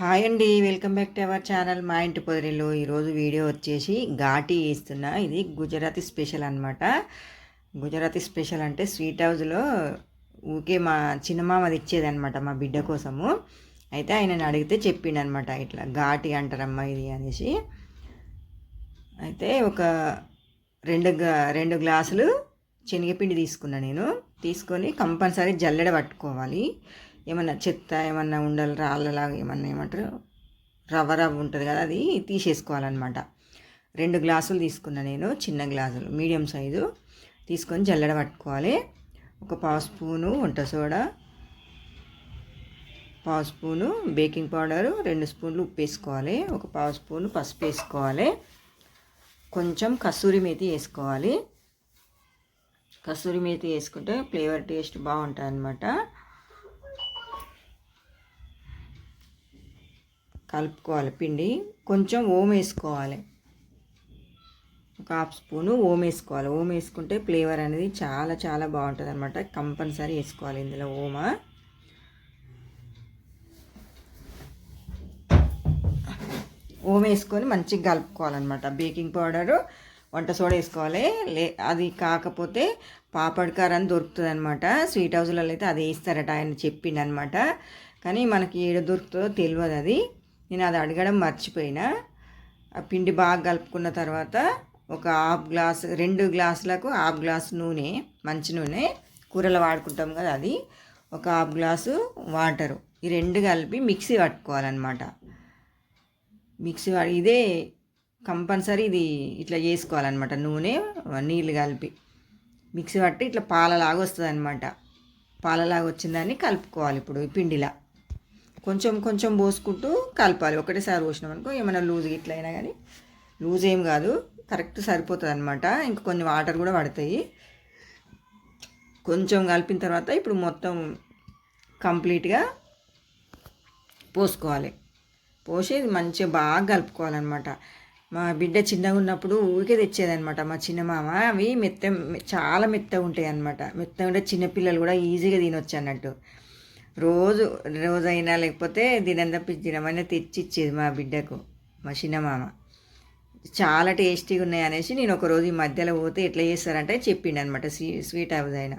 Hi అండి welcome back to our channel మా ఇంటి పొదిరిలో ఈరోజు వీడియో వచ్చేసి ఘాటీ ఇస్తున్నా ఇది గుజరాతీ స్పెషల్ అనమాట గుజరాతీ స్పెషల్ అంటే స్వీట్ హౌస్లో ఊకే మా చిన్నమామది ఇచ్చేదనమాట మా బిడ్డ కోసము. అయితే ఆయనని అడిగితే చెప్పిండనమాట ఇట్లా ఘాటి అంటారమ్మా ఇది అనేసి. అయితే ఒక రెండు రెండు గ్లాసులు శనగపిండి తీసుకున్నా నేను. తీసుకొని కంపల్సరీ జల్లెడ పట్టుకోవాలి. ఏమన్నా చెత్త ఏమన్నా ఉండాలి రాళ్ళలాగా ఏమన్నా ఏమంటారు? రవ్వ రవ్వ ఉంటుంది కదా అది తీసేసుకోవాలన్నమాట. రెండు గ్లాసులు తీసుకున్నా నేను చిన్న గ్లాసులు మీడియం సైజు తీసుకొని జల్లడ పట్టుకోవాలి. ఒక పావు స్పూను వంట సోడా పావు స్పూను బేకింగ్ పౌడరు రెండు స్పూన్లు ఉప్పు వేసుకోవాలి. ఒక పావు స్పూను పసుపు వేసుకోవాలి. కొంచెం కస్తూరి మేతి వేసుకోవాలి. కస్తూరి మేతి వేసుకుంటే ఫ్లేవర్ టేస్ట్ బాగుంటుంది అనమాట కలుపుకోవాలి. పిండి కొంచెం ఓం వేసుకోవాలి. ఒక హాఫ్ స్పూను ఓం వేసుకోవాలి. ఓం వేసుకుంటే ఫ్లేవర్ అనేది చాలా చాలా బాగుంటుంది అనమాట కంపల్సరీ వేసుకోవాలి ఇందులో ఓమా. ఓం వేసుకొని మంచిగా కలుపుకోవాలన్నమాట. బేకింగ్ పౌడరు వంట సోడా వేసుకోవాలి. లే అది కాకపోతే పాపడ్కార్ అని దొరుకుతుంది అనమాట స్వీట్ హౌస్లలో అయితే అది వేస్తారట ఆయన చెప్పిండనమాట కానీ మనకి ఏడ దొరుకుతుందో తెలియదు అది. నేను అది అడగడం మర్చిపోయినా. ఆ పిండి బాగా కలుపుకున్న తర్వాత ఒక హాఫ్ గ్లాస్ రెండు గ్లాసులకు హాఫ్ గ్లాస్ నూనె మంచి నూనె కూరలో వాడుకుంటాం కదా అది ఒక హాఫ్ గ్లాసు వాటరు. ఈ రెండు కలిపి మిక్సీ పట్టుకోవాలన్నమాట. మిక్సీ వాడి ఇదే కంపల్సరీ ఇది ఇట్లా చేసుకోవాలన్నమాట నూనె నీళ్ళు కలిపి. మిక్సీ పట్టి ఇట్లా పాలలాగా వస్తుంది అనమాట పాలలాగా వచ్చిందాన్ని కలుపుకోవాలి ఇప్పుడు ఈ పిండిలా. కొంచెం కొంచెం పోసుకుంటూ కలపాలి. ఒకటేసారి పోసినాం అనుకో ఏమైనా లూజ్ గిట్ల అయినా కానీ. లూజ్ ఏం కాదు కరెక్ట్ సరిపోతుంది అనమాట ఇంకా కొన్ని వాటర్ కూడా పడతాయి. కొంచెం కలిపిన తర్వాత ఇప్పుడు మొత్తం కంప్లీట్గా పోసుకోవాలి. పోసి మంచిగా బాగా కలుపుకోవాలన్నమాట. మా బిడ్డ చిన్నగా ఉన్నప్పుడు ఊరికే తెచ్చేదనమాట మా చిన్న మామ అవి మెత్త చాలా మెత్తగా ఉంటాయి అనమాట మెత్తగా ఉంటే చిన్నపిల్లలు కూడా ఈజీగా తినొచ్చు అన్నట్టు. రోజు రోజైనా లేకపోతే దినం దినమైనా తెచ్చి ఇచ్చేది మా బిడ్డకు మా చిన్న మామ చాలా టేస్టీగా ఉన్నాయి అనేసి నేను ఒక రోజు ఈ మధ్యలో పోతే ఎట్లా చేస్తారంటే చెప్పిండు అనమాట స్వీ స్వీట్ హౌస్ ఆయన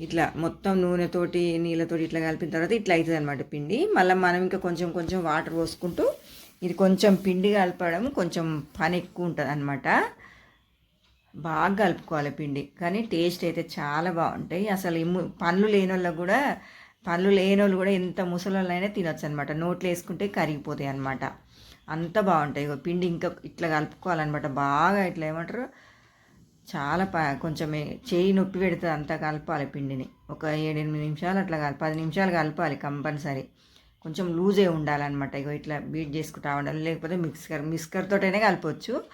ఇట్లా మొత్తం నూనెతోటి నీళ్ళతోటి ఇట్లా కలిపిన తర్వాత ఇట్లా అవుతుంది అనమాట పిండి. మళ్ళీ మనం ఇంకా కొంచెం కొంచెం వాటర్ పోసుకుంటూ ఇది కొంచెం పిండి కలపడం కొంచెం పని ఎక్కువ ఉంటుంది అనమాట బాగా కలుపుకోవాలి పిండి. కానీ టేస్ట్ అయితే చాలా బాగుంటాయి. అసలు ఈ ము- పండ్లు లేని వాళ్ళకు కూడా పండ్లు లేని వాళ్ళు కూడా ఎంత ముసలోళ్ళైనా తినొచ్చు అనమాట నోట్లో వేసుకుంటే కరిగిపోతాయి అనమాట అంత బాగుంటాయి. ఇగో పిండి ఇంకా ఇట్లా కలుపుకోవాలన్నమాట. బాగా ఇట్లా ఏమంటారు? చాలా ప కొంచెం చేయి నొప్పి పెడుతుంది అంతా కలపాలి పిండిని. ఒక ఏడెనిమిది నిమిషాలు అట్లా కలపాలి. పది నిమిషాలు కలపాలి కంపల్సరీ. కొంచెం లూజే ఉండాలన్నమాట. ఇగో ఇట్లా బీట్ చేసుకుంటా ఉండాలి. లేకపోతే మిక్సర్ మిక్సర్ తోటైనా కలపవచ్చు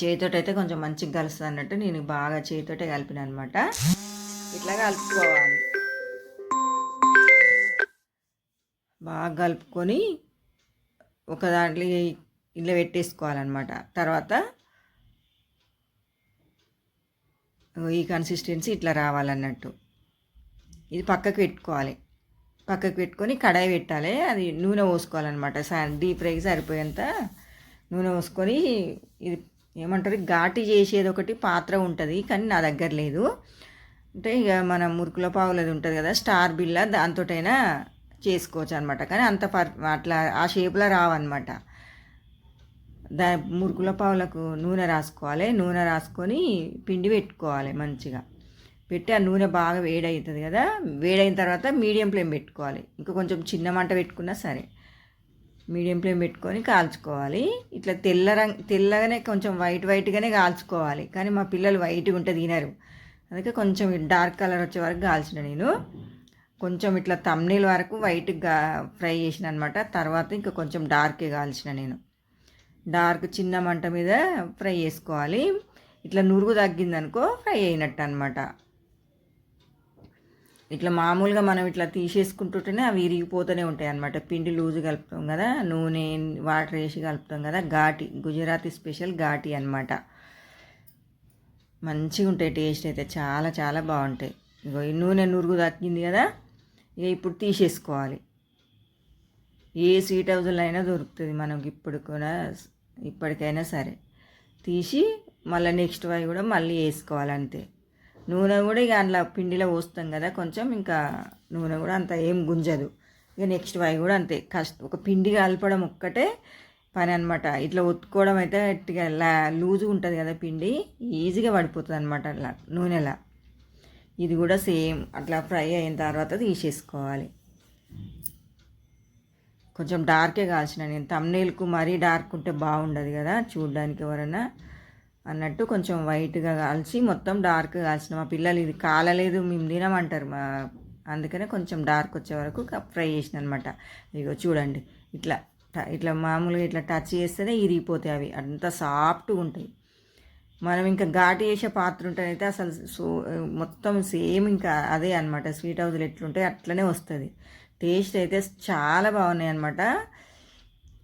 చేతితోటి అయితే కొంచెం మంచిగా కలుస్తుంది అన్నట్టు నేను బాగా చేతితోటే కలిపిన అనమాట ఇట్లా కలుపుకోవాలి. బాగా కలుపుకొని ఒక దాంట్లో ఇంట్లో పెట్టేసుకోవాలన్నమాట. తర్వాత ఈ కన్సిస్టెన్సీ ఇట్లా రావాలన్నట్టు. ఇది పక్కకు పెట్టుకోవాలి. పక్కకు పెట్టుకొని కడాయి పెట్టాలి. అది నూనె పోసుకోవాలన్నమాట. డీప్ ఫ్రైకి సరిపోయేంత నూనె పోసుకొని ఇది ఏమంటారు? ఘాటి చేసేది ఒకటి పాత్ర ఉంటుంది కానీ నా దగ్గర లేదు. అంటే ఇక మన మురుకుల పావులది ఉంటుంది కదా స్టార్ బిల్ల దాంతోటైనా చేసుకోవచ్చు అనమాట కానీ అంత పర్ అట్లా ఆ షేప్లో రావన్నమాట దా మురుకుల పావులకు నూనె రాసుకోవాలి నూనె రాసుకొని పిండి పెట్టుకోవాలి మంచిగా. పెట్టి ఆ నూనె బాగా వేడవుతుంది కదా వేడైన తర్వాత మీడియం ఫ్లేమ్ పెట్టుకోవాలి. ఇంకా కొంచెం చిన్న మంట పెట్టుకున్నా సరే. మీడియం ఫ్లేమ్ పెట్టుకొని కాల్చుకోవాలి. ఇట్లా తెల్ల రంగు తెల్లగానే కొంచెం వైట్ వైట్గానే కాల్చుకోవాలి. కానీ మా పిల్లలు వైట్గా ఉంటే తినరు. అందుకే కొంచెం డార్క్ కలర్ వచ్చే వరకు కాల్చిన నేను. కొంచెం ఇట్లా తమ్నీల్ వరకు వైట్గా ఫ్రై చేసిన అనమాట తర్వాత ఇంకా కొంచెం డార్కే కాల్చిన నేను. డార్క్ చిన్న మంట మీద ఫ్రై చేసుకోవాలి. ఇట్లా నురుగు తగ్గిందనుకో ఫ్రై అయినట్టు అనమాట ఇట్లా మామూలుగా మనం ఇట్లా తీసేసుకుంటుంటేనే అవి ఇరిగిపోతూనే ఉంటాయి అన్నమాట పిండి లూజు కలుపుతాం కదా నూనె వాటర్ వేసి కలుపుతాం కదా ఘాటి గుజరాతీ స్పెషల్ ఘాటి అనమాట మంచిగా ఉంటాయి టేస్ట్ అయితే చాలా చాలా బాగుంటాయి. ఇగో ఈ నూనె నురుగు తగ్గింది కదా ఇక ఇప్పుడు తీసేసుకోవాలి. ఏ స్వీట్ హౌస్లో అయినా దొరుకుతుంది మనకి ఇప్పుడు కూడా ఇప్పటికైనా సరే. తీసి మళ్ళీ నెక్స్ట్ వై కూడా మళ్ళీ వేసుకోవాలి అంతే. నూనె కూడా ఇక అందులో పిండిలో పోస్తాం కదా కొంచెం ఇంకా నూనె కూడా అంత ఏం గుంజదు. ఇక నెక్స్ట్ వై కూడా అంతే కష్ట ఒక పిండి కలపడం ఒక్కటే పని అనమాట ఇట్లా ఒత్తుకోవడం అయితే గట్టిగా లా లూజుగా ఉంటుంది కదా పిండి ఈజీగా పడిపోతుంది అనమాట అట్లా నూనెలా. ఇది కూడా సేమ్ అట్లా ఫ్రై అయిన తర్వాత తీసేసుకోవాలి. కొంచెం డార్కే కాల్చిన నేను తమ్నేల్కు మరీ డార్క్ ఉంటే బాగుండదు కదా చూడడానికి ఎవరైనా అన్నట్టు కొంచెం వైట్గా కాల్చి మొత్తం డార్క్ కాల్చిన. మా పిల్లలు ఇది కాలలేదు మేము తినమంటారు మా అందుకనే కొంచెం డార్క్ వచ్చే వరకు ఫ్రై చేసిన అనమాట ఇగో చూడండి ఇట్లా ట- ఇట్లా మామూలుగా ఇట్లా టచ్ చేస్తేనే ఇరిగిపోతాయి అవి. అంత సాఫ్ట్గా ఉంటాయి. మనం ఇంకా ఘాటు చేసే పాత్ర ఉంటేనైతే అసలు సో మొత్తం సేమ్ ఇంకా అదే అనమాట స్వీట్ హౌస్లో ఎట్లుంటాయి అట్లనే వస్తుంది. టేస్ట్ అయితే చాలా బాగున్నాయి అనమాట